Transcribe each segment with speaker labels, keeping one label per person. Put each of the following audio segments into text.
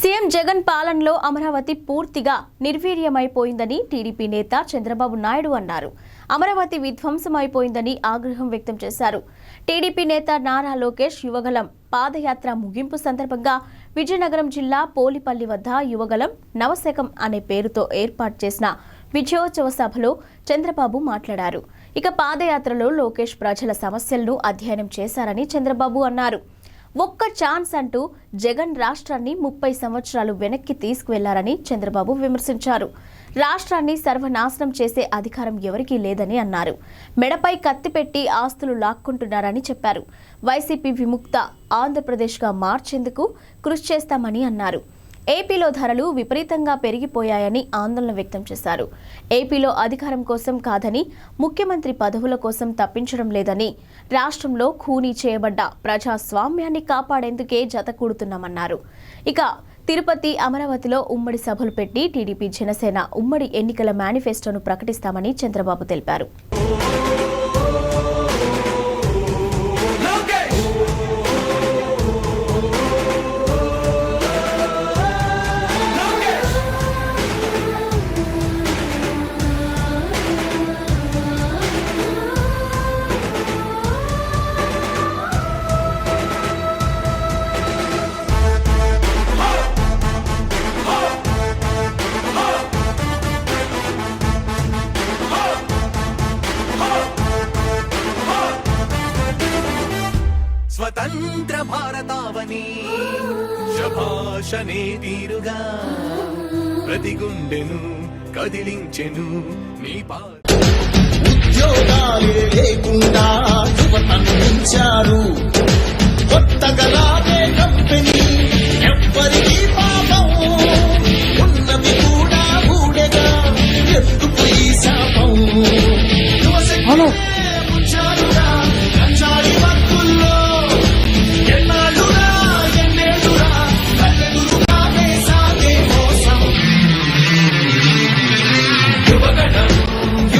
Speaker 1: CM Jagan పాలనలో అమరావతి పూర్తిగా నిర్వీర్యమైపోయిందని TDP నేత చంద్రబాబు నాయుడు అన్నారు. అమరావతి విధ్వంసమైపోయిందని ఆగ్రహం వ్యక్తం చేశారు. టీడీపీ నేత నారా లోకేష్ యువగలం పాదయాత్ర ముగింపు సందర్భంగా విజయనగరం జిల్లా పోలిపల్లి వద్ద యువగలం నవశకం అనే పేరుతో ఏర్పాటు చేసిన విజయోత్సవ సభలో చంద్రబాబు మాట్లాడారు. ఇక పాదయాత్రలో లోకేష్ ప్రజల సమస్యలను అధ్యయనం చేశారని చంద్రబాబు అన్నారు. ఒక్క ఛాన్స్ అంటూ జగన్ రాష్ట్రాన్ని ముప్పై సంవత్సరాలు వెనక్కి తీసుకువెళ్ళారని చంద్రబాబు విమర్శించారు. రాష్ట్రాన్ని సర్వనాశనం చేసే అధికారం ఎవరికీ లేదని అన్నారు. మెడపై కత్తి పెట్టి ఆస్తులు లాక్కుంటున్నారని చెప్పారు. వైసీపీ విముక్త ఆంధ్రప్రదేశ్గా మార్చేందుకు కృషి చేస్తామని అన్నారు. ఏపీలో ధరలు విపరీతంగా పెరిగిపోయాయని ఆందోళన వ్యక్తం చేశారు. ఏపీలో అధికారం కోసం కాదని ముఖ్యమంత్రి పదవుల కోసం తప్పించడం లేదని రాష్ట్రంలో ఖూనీ చేయబడ్డ ప్రజాస్వామ్యాన్ని కాపాడేందుకే జతకూడుతున్నామన్నారు ఇక తిరుపతి అమరావతిలో ఉమ్మడి సభలు పెట్టి టీడీపీ జనసేన ఉమ్మడి ఎన్నికల మేనిఫెస్టోను ప్రకటిస్తామని చంద్రబాబు తెలిపారు.
Speaker 2: భాషనే తీరుగా. ప్రతి గుండెను కదిలించెను నీ పా
Speaker 3: ఉద్యోగాలే లేకుండా యువతను పెంచారు. కొత్తగా కంపెనీ ఎవ్వరికీ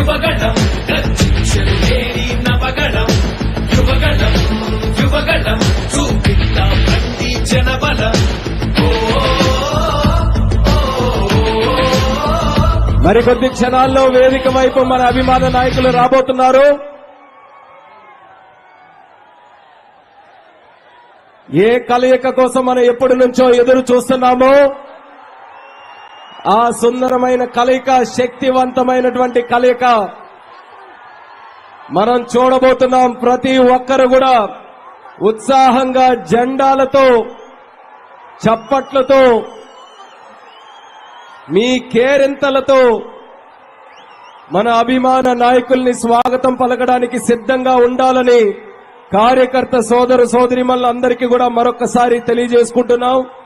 Speaker 3: యువగణం నవగణం యువగణం యువగణం జనబలం.
Speaker 4: మరికొద్ది క్షణాల్లో వేదిక వైపు మన అభిమాన నాయకులు రాబోతున్నారు. ఏ కలయిక కోసం మనం ఎప్పటి నుంచో ఎదురు చూస్తున్నామో ఆ సుందరమైన కలయిక శక్తివంతమైనటువంటి కలయిక. మనం చూడబోతున్నాం ప్రతి ఒక్కరు కూడా ఉత్సాహంగా జెండాలతో చప్పట్లతో మీ కేరింతలతో మన అభిమాన నాయకుల్ని స్వాగతం పలకడానికి సిద్ధంగా ఉండాలని కార్యకర్త సోదరు సోదరిమల్లందరికీ కూడా మరొకసారి తెలియజేసుకుంటున్నాం.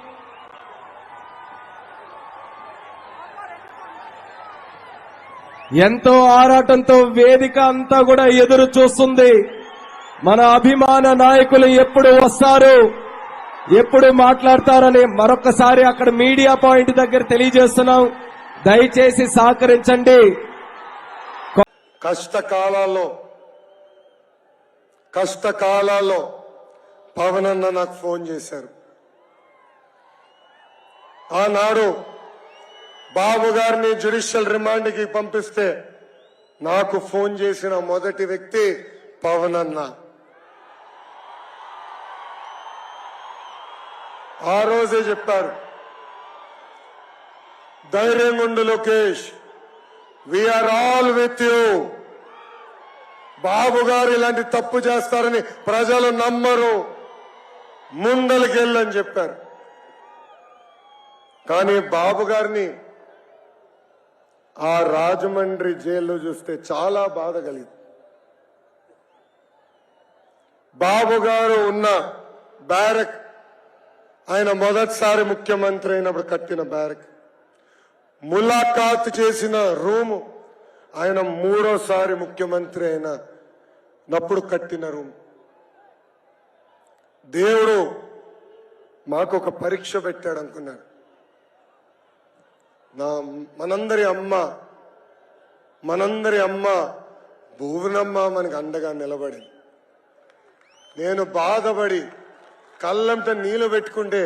Speaker 4: ఎంతో ఆరాటంతో వేదిక అంతా కూడా ఎదురు చూస్తుంది. మన అభిమాన నాయకులు ఎప్పుడు వస్తారు? ఎప్పుడు మాట్లాడతారని మరొకసారి అక్కడ మీడియా పాయింట్ దగ్గర తెలియజేస్తున్నాం. దయచేసి సహకరించండి.
Speaker 5: కష్టకాలాల్లో కష్టకాలాల్లో పవన్ అన్న నాకు ఫోన్ చేశారు. ఆనాడు బాబు గారిని జ్యుడిషియల్ రిమాండ్కి పంపిస్తే నాకు ఫోన్ చేసిన మొదటి వ్యక్తి పవన్ అన్న. ఆ రోజే చెప్పారు ధైర్యం ఉండు Lokesh we're all with you Babu గారు ఇలాంటి తప్పు చేస్తారని ప్రజలు నమ్మరు. ముందలకెళ్ళని చెప్పారు. కానీ బాబు గారిని ఆ రాజమండ్రి జైల్లో చూస్తే చాలా బాధ కలిగింది. బాబు గారు ఉన్న బ్యారక్ ఆయన మొదటిసారి ముఖ్యమంత్రి అయినప్పుడు కట్టిన బ్యారక్. ములాఖాత్ చేసిన రూము ఆయన మూడోసారి ముఖ్యమంత్రి అయిన నప్పుడు కట్టిన రూమ్. దేవుడు మాకు ఒక పరీక్ష పెట్టాడు అనుకున్నాడు. నా మనందరి అమ్మ మనందరి అమ్మ భువనమ్మ మనకు అండగా నిలబడింది. నేను బాధపడి కళ్ళంత నీళ్ళు పెట్టుకుంటే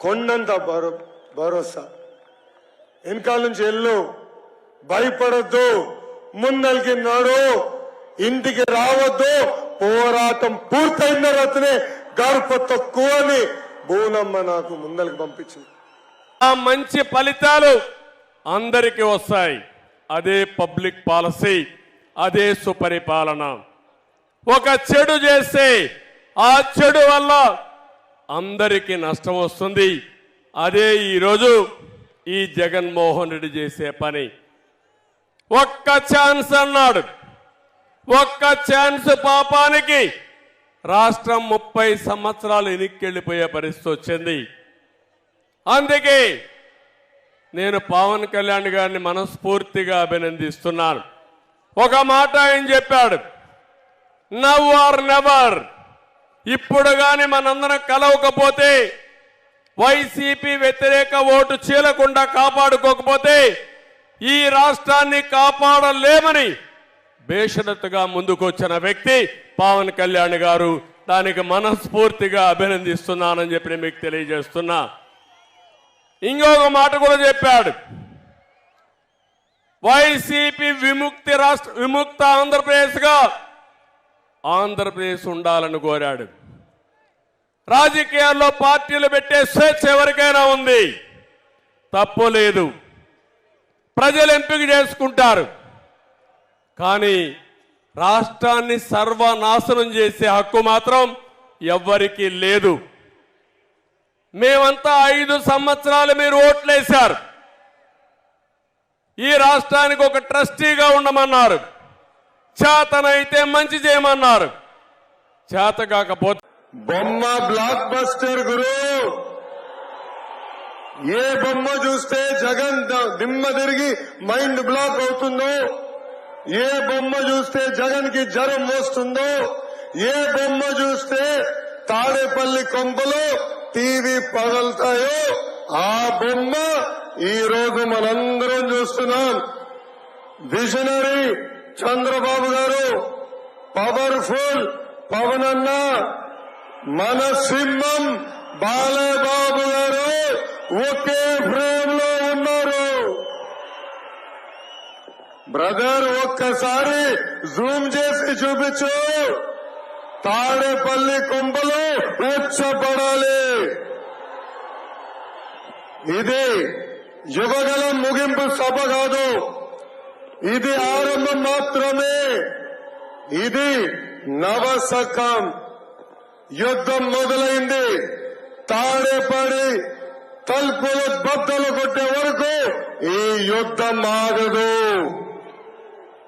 Speaker 5: కొండంత భరో భరోసా. వెనకాల నుంచి వెళ్ళు భయపడొద్దు ముందలికి నడు ఇంటికి రావద్దు పోరాటం పూర్తయిన రతనే గడప తక్కువ అని నాకు ముందలికి పంపించింది.
Speaker 6: ఆ మంచి ఫలితాలు అందరికీ వస్తాయి. అదే పబ్లిక్ పాలసీ అదే సుపరిపాలన. ఒక చెడు చేస్తే ఆ చెడు వల్ల అందరికీ నష్టం వస్తుంది. అదే ఈరోజు ఈ జగన్మోహన్ రెడ్డి చేసే పని. ఒక్క ఛాన్స్ అన్నాడు. ఒక్క ఛాన్స్ పాపానికి రాష్ట్రం ముప్పై సంవత్సరాలు వెనక్కెళ్ళిపోయే పరిస్థితి వచ్చింది. అందుకే నేను పవన్ కళ్యాణ్ గారిని మనస్ఫూర్తిగా అభినందిస్తున్నాను. ఒక మాట ఆయన చెప్పాడు నవ్ ఆర్ నెవర్. ఇప్పుడు కానీ మనందరం కలవకపోతే వైసీపీ వ్యతిరేక ఓటు చీలకుండా కాపాడుకోకపోతే ఈ రాష్ట్రాన్ని కాపాడలేమని బేషరతుగా ముందుకొచ్చిన వ్యక్తి పవన్ కళ్యాణ్ గారు. దానికి మనస్ఫూర్తిగా అభినందిస్తున్నానని చెప్పి మీకు తెలియజేస్తున్నా. ఇంకొక మాట కూడా చెప్పాడు. వైసీపీ విముక్తి రాష్ట్ర విముక్త ఆంధ్రప్రదేశ్గా ఆంధ్రప్రదేశ్ ఉండాలని కోరాడు. రాజకీయాల్లో పార్టీలు పెట్టే స్వేచ్ఛ ఎవరికైనా ఉంది? తప్పు లేదు. ప్రజలు ఎంపిక చేసుకుంటారు. కానీ రాష్ట్రాన్ని సర్వనాశనం చేసే హక్కు మాత్రం ఎవ్వరికీ లేదు. మేమంతా ఐదు సంవత్సరాలు మీరు ఓట్లేశారు. ఈ రాష్ట్రానికి ఒక ట్రస్టీగా ఉండమన్నారు. చేతనైతే మంచి చేయమన్నారు. చేత కాకపోతే
Speaker 5: బొమ్మ బ్లాక్ బస్టర్ గురు! ఏ బొమ్మ చూస్తే జగన్ దిమ్మ తిరిగి మైండ్ బ్లాక్ అవుతుందో ఏ బొమ్మ చూస్తే జగన్కి జ్వరం వస్తుందో ఏ బొమ్మ చూస్తే తాడేపల్లి కొంపలో టీవీ పగలుతాయో ఆ బొమ్మ ఈ రోజు మనందరం చూస్తున్నాం. విజనరీ చంద్రబాబు గారు పవర్ఫుల్ పవన్ అన్న మన సింహం బాలబాబు గారు ఒకే ఫ్రేమ్లో ఉన్నారు. బ్రదర్ ఒక్కసారి జూమ్ చేసి చూపించు. తాడేపల్లి కొంపలు ఉచ్చపడాలి ఇది యువగలం ముగింపు సభ కాదు. ఇది ఆరంభం మాత్రమే. ఇది నవశకం యుద్ధం మొదలైంది. తాడేపడి తలుపులు బద్దలు కొట్టే వరకు ఈ యుద్ధం ఆగదు.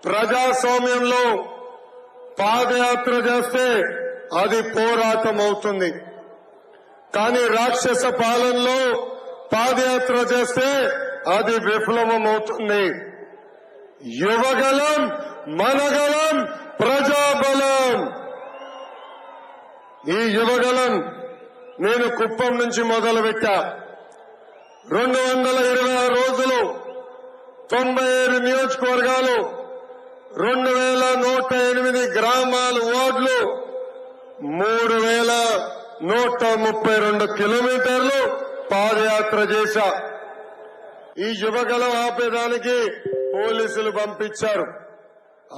Speaker 5: ప్రజాస్వామ్యంలో పాదయాత్ర చేస్తే అది పోరాటం అవుతుంది కానీ రాక్షస పాలనలో పాదయాత్ర చేస్తే అది విఫలమం అవుతుంది యువగలం మనగలం ప్రజాబలం. ఈ యువగలం నేను కుప్పం నుంచి మొదలుపెట్టా. రెండు వందల ఇరవై ఆరు రోజులు తొంభై ఏడు నియోజకవర్గాలు రెండు వేల నూట ఎనిమిది గ్రామాలు వార్డులు మూడు వేల నూట ముప్పై రెండు కిలోమీటర్లు పాదయాత్ర చేశా. ఈ యువగలం ఆపేదానికి పోలీసులు పంపించారు.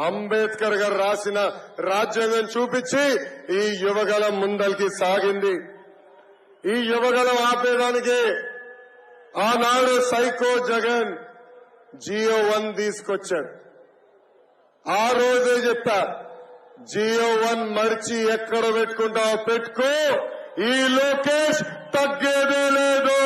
Speaker 5: అంబేద్కర్ గారు రాసిన రాజ్యాంగం చూపించి ఈ యువగలం ముందరికి సాగింది. ఈ యువగలం ఆపేదానికి ఆనాడు సైకో జగన్ జియో వన్ తీసుకొచ్చాడు ఆ రోజే చెప్తా జియో వన్ మర్చి ఎక్కడ పెట్టుకుంటావో పెట్టుకో. ఈ లోకేష్ తగ్గేదే లేదు.